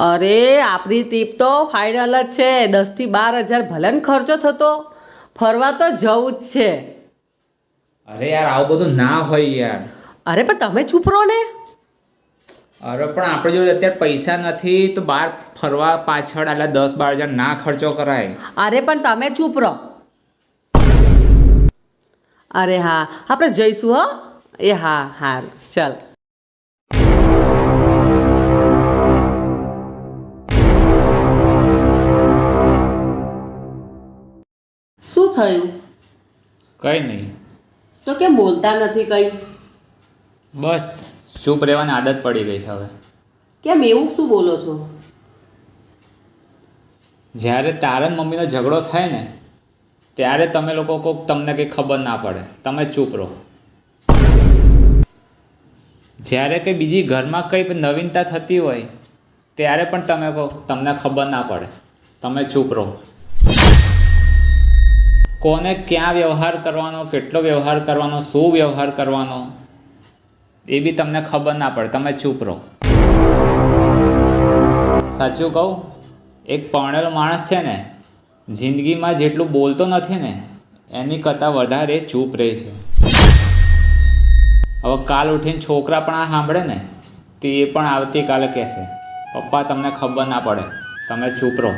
અરે આપણી ટીપ તો ફાઇનલ જ છે. દસથી બાર હજાર ભલે ને ખર્ચો થતો. ફરવા તો જવું જ છે. અરે યાર આવું બધું ના હોય યાર. અરે પણ તમે ચૂપ રહો ને. અરે પણ આપણે જોડે અત્યારે પૈસા નથી તો બહાર ફરવા પાછળ એટલે દસ બાર હજાર ના ખર્ચો કરાય. અરે પણ તમે ચૂપ રહો. અરે હા. આપણે જઈશું હો. એ હા હા. ચાલ. શું થયું? કઈ નહીં. તો કેમ બોલતા નથી કઈ? બસ. ચૂપ રહેવાની આદત પડી ગઈ છે હવે. કેમ એવું શું બોલો છો? જ્યારે તારા મમ્મીનો ઝઘડો થાય ને ત્યારે તમે લોકો કોક તમને કંઈ ખબર ના પડે. તમે ચૂપ રહો. જ્યારે કંઈ બીજી ઘરમાં કંઈ નવીનતા થતી હોય ત્યારે પણ તમે કહો તમને ખબર ના પડે. તમે ચૂપ રહો. કોને ક્યાં વ્યવહાર કરવાનો, કેટલો વ્યવહાર કરવાનો, શું વ્યવહાર કરવાનો, એ બી તમને ખબર ના પડે. તમે ચૂપ રહો. સાચું કહું, એક પરણેલો માણસ છે ને, જિંદગીમાં જેટલું બોલતો નથી ને, એની કરતાં વધારે ચૂપ રહે છે. હવે કાલ ઉઠીને છોકરા પણ આ સાંભળે ને, તો પણ આવતીકાલે કહેશે, પપ્પા, તમને ખબર ના પડે. તમે ચૂપ રહો.